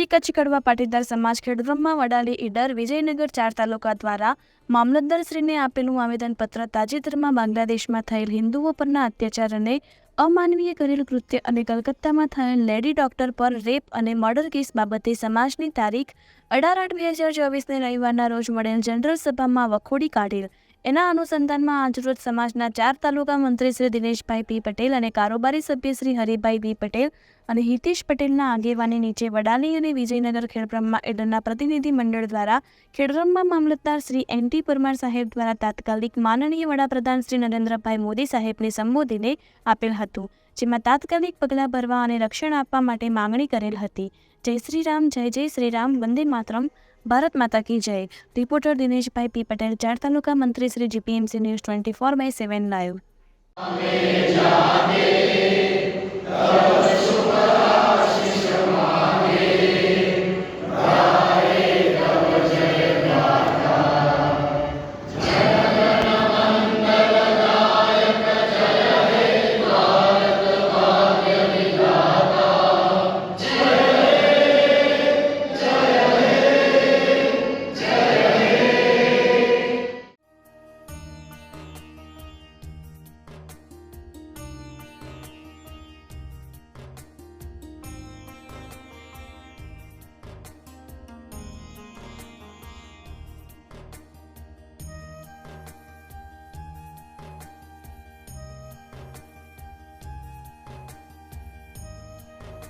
Shri Kutch કડવા પાટીદાર સમાજ ખેડબ્રહ્મા વડાલી ઈડર વિજયનગર ચાર તાલુકા દ્વારા મામલતદારશ્રીને આપેલું આવેદનપત્ર તાજેતરમાં બાંગ્લાદેશમાં થયેલ હિન્દુઓ પરના અત્યાચાર અને અમાનવીય કરેલ કૃત્ય અને કલકત્તામાં થયેલ લેડી ડોક્ટર પર રેપ અને મર્ડર કેસ બાબતે સમાજની તારીખ અઢાર આઠ બે હજાર ચોવીસને રવિવારના રોજ મળેલ જનરલ સભામાં વખોડી કાઢેલ. એના અનુસંધાનમાં આજરોજ સમાજના ચાર તાલુકા મંત્રી શ્રી દિનેશભાઈ પી પટેલ અને કારોબારી સભ્ય શ્રી હરિભાઈ બી પટેલ અને હિતેશ પટેલના આગેવાની નીચે વડાલી અને વિજયનગર ખેડબ્રહ્મા એડરના પ્રતિનિધિ મંડળ દ્વારા ખેડબ્રહ્મા મામલતદાર શ્રી એન ટી પરમાર સાહેબ દ્વારા તાત્કાલિક માનનીય વડાપ્રધાન શ્રી નરેન્દ્રભાઈ મોદી સાહેબને સંબોધીને આપેલ હતું. જેમાં તાત્કાલિક પગલાં ભરવા અને રક્ષણ આપવા માટે માંગણી કરેલ હતી. જય શ્રીરામ, જય જય શ્રીરામ, વંદે માતરમ. ભારત માતા કી જય. રિપોર્ટર દિનેશભાઈ પી પટેલ, ચાર તાલુકા મંત્રી Shri GPMC news twenty four by seven live.